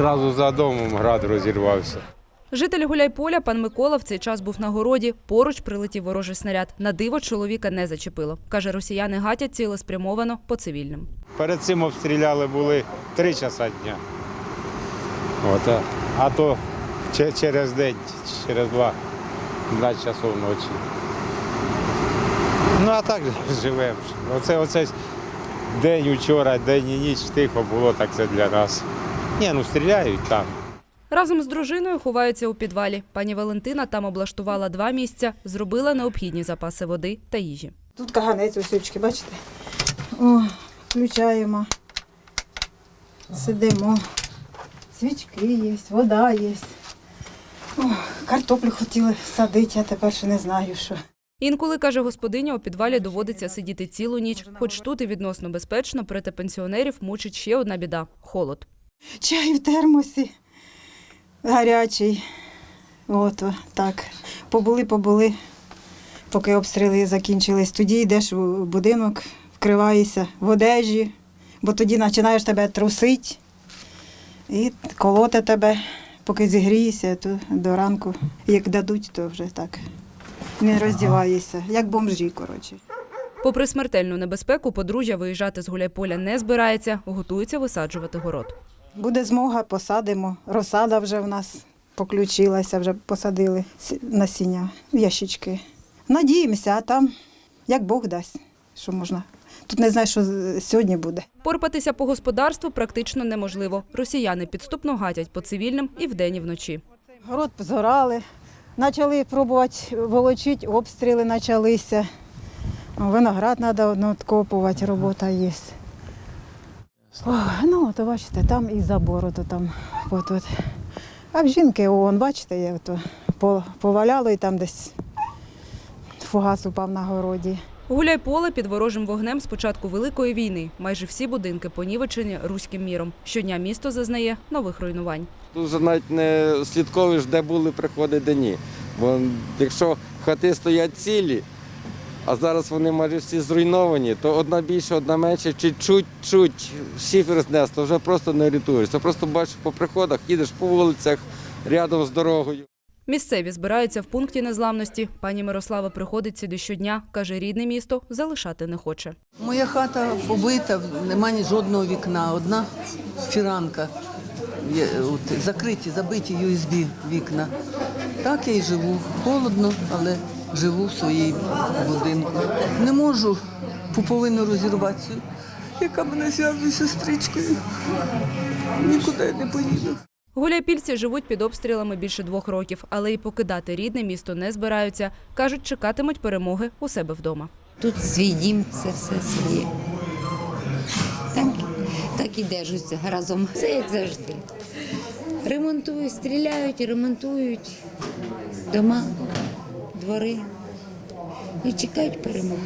Зразу за домом град розірвався. Житель Гуляйполя, пан Микола, в цей час був на городі. Поруч прилетів ворожий снаряд. На диво чоловіка не зачепило. Каже, росіяни гатять цілеспрямовано по цивільним. Перед цим обстріляли були три часа дня. От, а, то через день, через два, два часов ночі. Ну а так живемо. Оце, оце день вчора, день і ніч тихо було, так це для нас. Ні, ну стріляють там. Разом з дружиною ховаються у підвалі. Пані Валентина там облаштувала два місця, зробила необхідні запаси води та їжі. Тут каганець осючки, бачите? О, включаємо. Сидимо. Свічки є, вода є. О, картоплю хотіли садити, а тепер ще не знаю, що. Інколи, каже господиня, у підвалі доводиться сидіти цілу ніч. Хоч тут і відносно безпечно, проте пенсіонерів мучить ще одна біда – холод. Чай в термосі гарячий. От так. Побули, побули, поки обстріли закінчились. Тоді йдеш у будинок, вкриваєшся в одежі, бо тоді починаєш тебе трусити і колоти тебе, поки зігрієшся, то до ранку. Як дадуть, то вже так. Не роздіваєшся, як бомжі, коротше. Попри смертельну небезпеку, подружжя виїжджати з Гуляйполя не збирається, готується висаджувати город. Буде змога, посадимо. Розсада вже в нас поключилася, вже посадили насіння в ящички. Надіємося, а там як Бог дасть, що можна. Тут не знаю, що сьогодні буде. Порпатися по господарству практично неможливо. Росіяни підступно гатять по цивільним і вдень, і вночі. Город позорали, почали пробувати волочити, обстріли почалися. Виноград треба відкопувати, робота є. Ой, ну, то бачите, там і забор, то там от, от. А в жінки, он, бачите, є, то, поваляло і там десь фугас упав на городі. Гуляйполе під ворожим вогнем з початку Великої війни. Майже всі будинки понівечені руським міром. Щодня місто зазнає нових руйнувань. Тут вже навіть не слідковуєш, де були приходи, де ні. Бо якщо хати стоять цілі, а зараз вони майже всі зруйновані, то одна більше, одна менше, чи чуть-чуть шифер знес, то вже просто не орієнтуєшся. Просто бачиш по приходах, їдеш по вулицях рядом з дорогою. Місцеві збираються в пункті незламності. Пані Мирослава приходить сюди щодня. Каже, рідне місто залишати не хоче. Моя хата побита, немає жодного вікна. Одна фіранка, от, закриті, забиті USB вікна. Так я і живу. Холодно, але живу в своїй будинку. Не можу пуповину розірвати, яка мене зв'язує з сестричкою. Нікуди я не поїду. Гуляйпільці живуть під обстрілами більше двох років, але і покидати рідне місто не збираються. Кажуть, чекатимуть перемоги у себе вдома. Тут свій дім, це все своє. Так, так і держаться разом. Все як завжди. Ремонтують, стріляють, ремонтують дома, двори і чекають перемоги.